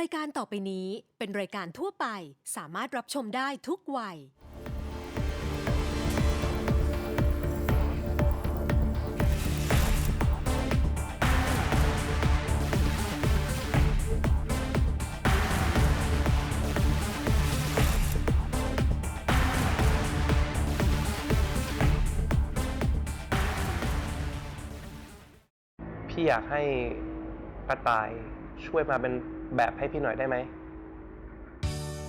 รายการต่อไปนี้เป็นรายการทั่วไปสามารถรับชมได้ทุกวัย พี่อยากให้กระต่ายช่วยมาเป็น แบบให้พี่หน่อยได้ไหม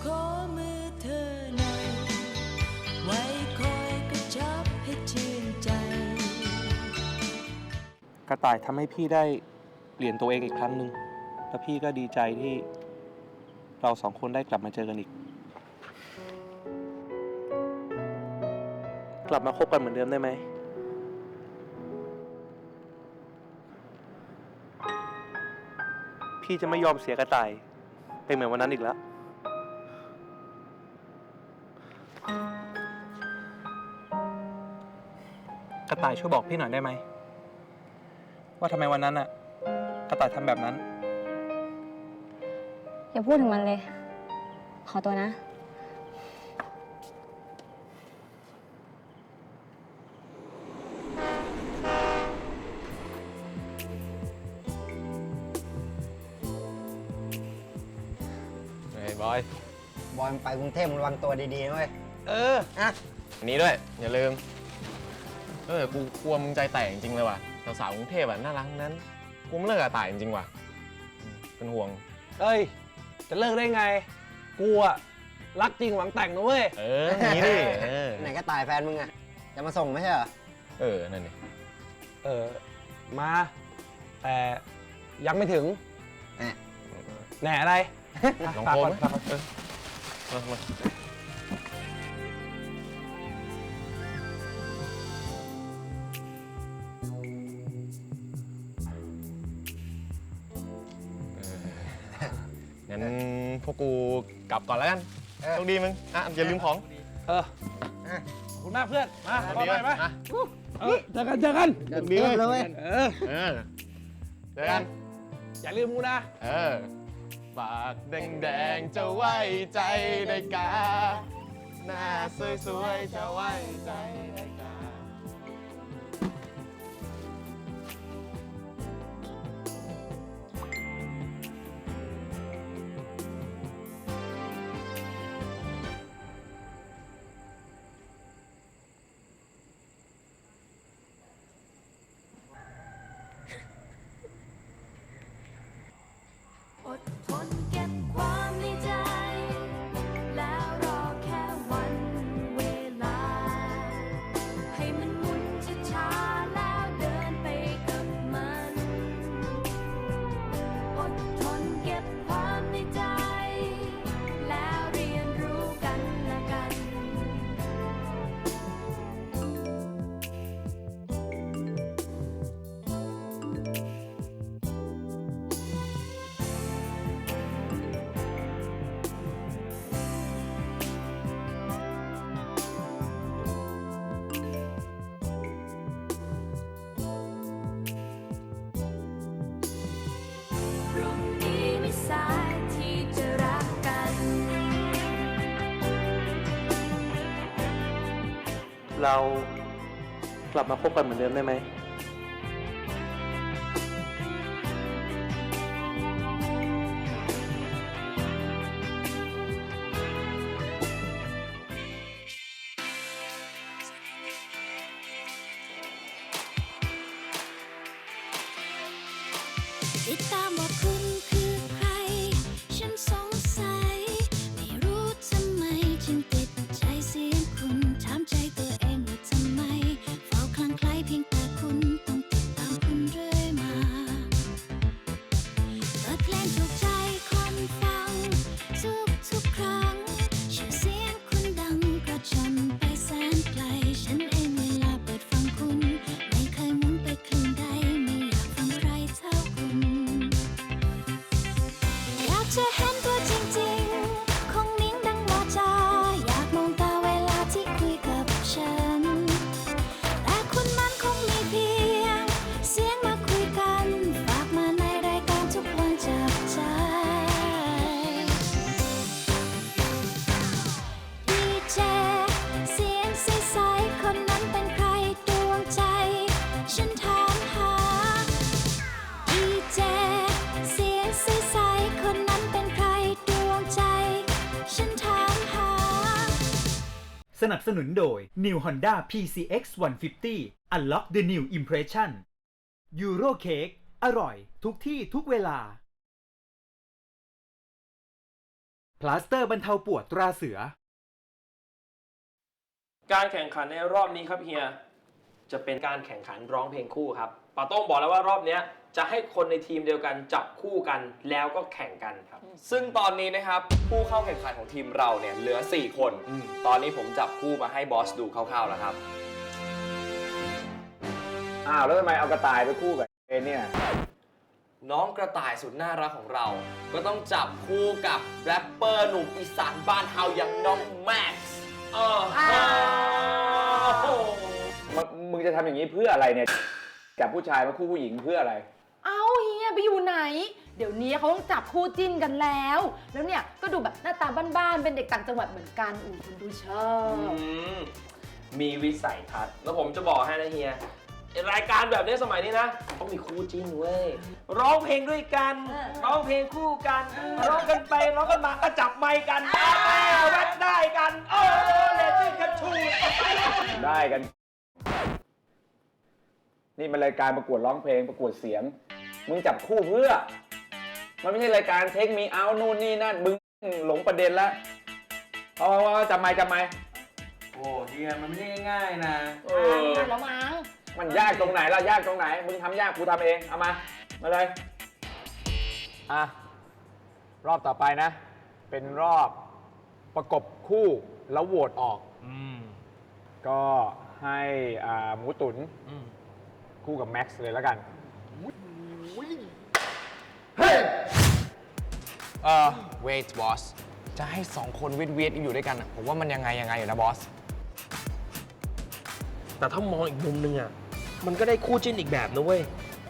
ขอมือเธอหน่อยไว้คอยกระชับให้ชื่นใจ กระต่ายทำให้พี่ได้เปลี่ยนตัวเองอีกครั้งหนึ่งแล้วพี่ก็ดีใจที่เราสองคนได้กลับมาเจอกันอีก กลับมาคบกันเหมือนเดิมได้ไหม พี่จะไม่ยอมเสียกระต่าย เป็นเหมือนวันนั้นอีกแล้ว กระต่ายช่วยบอกพี่หน่อยได้ไหม ว่าทำไมวันนั้นอะกระต่ายทำแบบนั้น อย่าพูดถึงมันเลย ขอตัวนะ กรุงเทพมึงระวังตัวดีๆนะเว้ยเอออะอันนี้ด้วย อย่าลืม เออ กูกลัวมึงใจแตกจริงๆเลยว่ะ สาวๆกรุงเทพอะน่ารักทั้งนั้น กูไม่เลิกกับตายจริงๆว่ะอืมเป็นห่วง เอ้ย จะเลิกได้ไง กูอะรักจริงหวังแต่งนะเว้ย เอออย่างนี้ดิเออ ไหนก็ตายแฟนมึงอะจะมาส่งไม่ใช่เหรอเออ นั่นดิเออ มา แต่ยังไม่ถึงแหม่แหน่อะไร ลองฝากโทรก่อนไหมฝากก่อนเออ เออมาเอองั้นพวกกูกลับก่อนแล้วกันเออ โชคดีมึง อะ อย่าลืมของเอออะขอบคุณมากเพื่อน มาอะขอดีไปไหมไหมอะเออเจอกันเจอกัน เดินเทพเลยเว้ยเออ เออเจอกัน อย่าลืมกูนะ เออ ปากแดงๆจะไว้ใจได้กา หน้าสวยๆจะไว้ใจได้กา อดท เรากลับมาคบกันเหมือนเดิมได้ไหมติดตา ค สนับสนุนโดย New Honda PCX 150 Unlock the new impression Euro Cake อร่อยทุกที่ทุกเวลา พลาสเตอร์บรรเทาปวดตราเสือ การแข่งขันในรอบนี้ครับเฮีย จะเป็นการแข่งขันร้องเพลงคู่ครับปาโต้งบอกแล้วว่ารอบเนี้ยจะให้คนในทีมเดียวกันจับคู่กันแล้วก็แข่งกันครับ ซึ่งตอนนี้นะครับผู้เข้าแข่งขันของทีมเราเนี่ยเหลือ 4 คนตอนนี้ผมจับคู่มาให้บอสดูคร่าวๆแล้วครับ อ้าวแล้วทำไมเอากระต่ายไปคู่กับเอเนี่ยน้องกระต่ายสุดน่ารักของเรา ก็ต้องจับคู่กับแรปเปอร์หนุ่มอีสานบ้านเฮาอย่างน้องแม็กซ์เออโอ้โหมึงมึง จะทำอย่างนี้เพื่ออะไรเนี่ยจับผู้ชายมาคู่ผู้หญิงเพื่ออะไร เอ้าเฮียไปอยู่ไหน เดี๋ยวนี้เขาต้องจับคู่จิ้นกันแล้ว แล้วเนี่ยก็ดูแบบหน้าตาบ้านๆ เป็นเด็กต่างจังหวัดเหมือนกันอู้คุณดูชอบ อืมมีวิสัยทัศน์แล้วผมจะบอกให้นะเฮียรายการแบบนี้สมัยนี้นะต้องมีคู่จิ้นเว้ยร้องเพลงด้วยกันร้องเพลงคู่กันร้องกันไปร้องกันมาก็จับไมค์กันแม่แวัดได้กันเออเลตติ้งกระชูดได้กัน นี่มันรายการประกวดร้องเพลงประกวดเสียง มึงจับคู่เพื่อ มันไม่ใช่รายการเทคมีเอานู่นนี่นั่น มึงหลงประเด็นแล้วเอาเอาเอาจำไม่จำไม่โอ้เฮียมันไม่ได้ง่ายนะ เออแล้วมั้งมันยากตรงไหนล่ะยากตรงไหน มึงทำยากกูทำเอง เอามา มาเลย อะ รอบต่อไปนะ เป็นรอบประกบคู่แล้วโหวตออก อืม ก็ให้อ่าหมูตุนอืม คู่กับแม็กซ์เลยแล้วกัน เออ wait boss จะให้สองคนเวียดเวียดๆอยู่ด้วยกันอะผมว่ามันยังไงยังไงอยู่นะบอส แต่ถ้ามองอีกมุมนึงอะ มันก็ได้คู่จิ้นอีกแบบนะเว้ย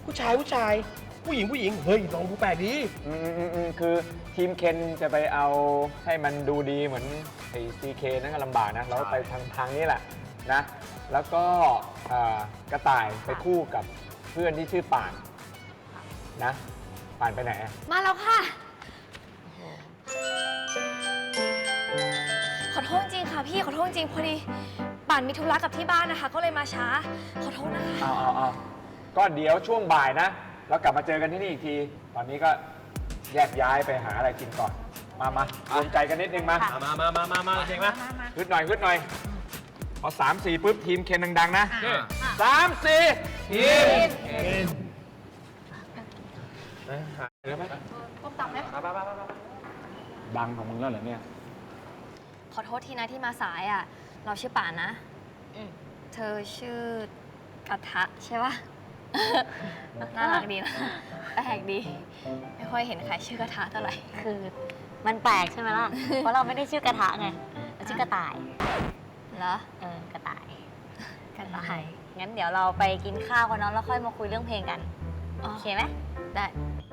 ผู้ชายผู้ชาย ผู้หญิงผู้หญิง เฮ้ยลองดูแปลกดี อืมอืมอืมคือทีมเคนจะไปเอาให้มันดูดีเหมือนไอ้ซีเคนั่นก็ลำบากนะ เราก็ไปทางทางนี้แหละนะ แล้วก็อ่ากระต่ายไปคู่กับเพื่อนที่ชื่อป่านนะป่านไปไหนอะมาแล้วค่ะ ขอโทษจริงค่ะพี่ขอโทษจริงพอดีป่านมีธุระกับที่บ้านนะคะ ก็เลยมาช้า ขอโทษนะคะ เอาเอาเอาก็เดี๋ยวช่วงบ่ายนะเรากลับมาเจอกันที่นี่อีกที ตอนนี้ก็แยกย้ายไปหาอะไรกินก่อน มามารวมใจกันนิดนึงมามามามามามาเก่งไหมฮึดหน่อยฮึดหน่อย พอสามสี่ปุ๊บทีมเคนดังๆนะสามสี่ทีมดังของมึงแล้วเหรอเนี่ย ขอโทษทีนะที่มาสายอะ เราชื่อป่านนะ เธอชื่อกระทะใช่ปะ น่ารักดีนะแปลกดี ไม่ค่อยเห็นใครชื่อกระทะเท่าไหร่ คือมันแปลกใช่ไหมล่ะ เพราะเราไม่ได้ชื่อกระทะไง เราชื่อกระต่าย เหรอ เออกระต่าย กระต่าย งั้นเดี๋ยวเราไปกินข้าวกันเนาะแล้วค่อยมาคุยเรื่องเพลงกันอ๋อโอเคไหม ได้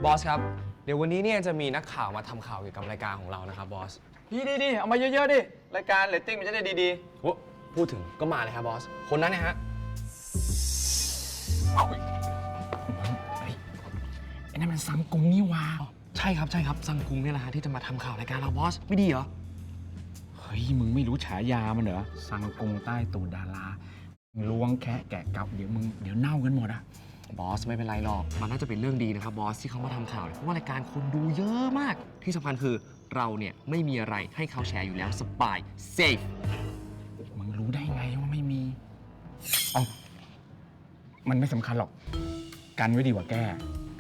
บอสครับ เดี๋ยววันนี้เนี่ยจะมีนักข่าวมาทำข่าวเกี่ยวกับรายการของเรานะครับบอสดีดีดีเอามาเยอะๆดิ รายการเรตติ้งมันจะได้ดีโอ้พูดถึงก็มาเลยครับบอส คนนั้นนะฮะไอ้นั่นมันซังกุงนี่วาใช่ครับใช่ครับซังคุงเนี่ยแหละฮะที่จะมาทำข่าวรายการเราบอส ไม่ดีเหรอเฮ้ย มึงไม่รู้ฉายามันเหรอซังกุงใต้ตูดดาราล้วงแคะแกะเกับเดี๋ยวมึงเดี๋ยวเน่ากันหมดอะบอสไม่เป็นไรหรอก มันน่าจะเป็นเรื่องดีนะครับบอสที่เขามาทำข่าวเนี่ยเพราะว่ารายการคนดูเยอะมาก ที่สำคัญคือเราเนี่ยไม่มีอะไรให้เขาแชร์อยู่แล้วสบาย safe มึงรู้ได้ไงว่าไม่มีเอามันไม่สำคัญหรอก กันไว้ดีกว่าแก้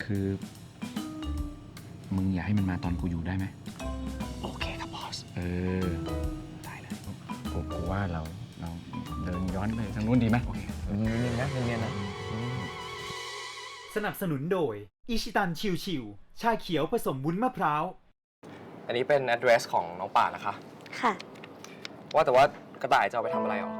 คือ มึงอย่าให้มันมาตอนกูอยู่ได้ไหมโอเคครับบอส เออได้เลย กูกูว่าเราเราเดินย้อนไปทางนู้นดีไหมโอเคเนียนๆนะเนียนๆนะสนับสนุนโดยอิชิตันชิวชิวชาเขียวผสมวุ้นมะพร้าว อันนี้เป็น address ของน้องป่านะคะ ค่ะ ว่าแต่ว่ากระต่ายจะเอาไปทำอะไรหรอ